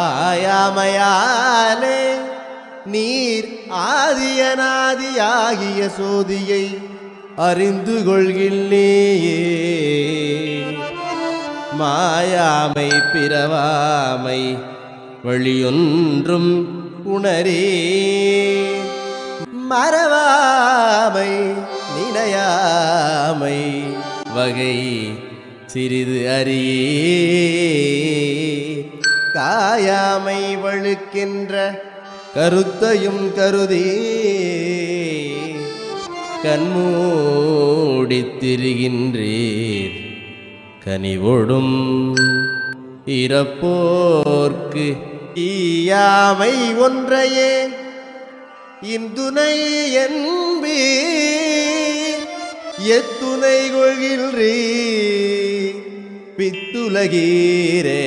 ஆயாமையாலே நீர் ஆதியனாதியாகிய சோதியை அறிந்து கொள்கில்லேயே மாயாமை பிறவாமை வழியொன்றும் உணரே. மறவாமை நினையாமை வகை சிறிது அறியே காயாமை வழுக்கின்ற கருத்தையும் கருதி கண்மூடித்திரிகின்றீர் கனிவொடும் இறப்போர்க்கு ஈயாமை ஒன்றையே இந்துணை என்பீ எத்துணை கொள்கின்றீ பித்துலகீரே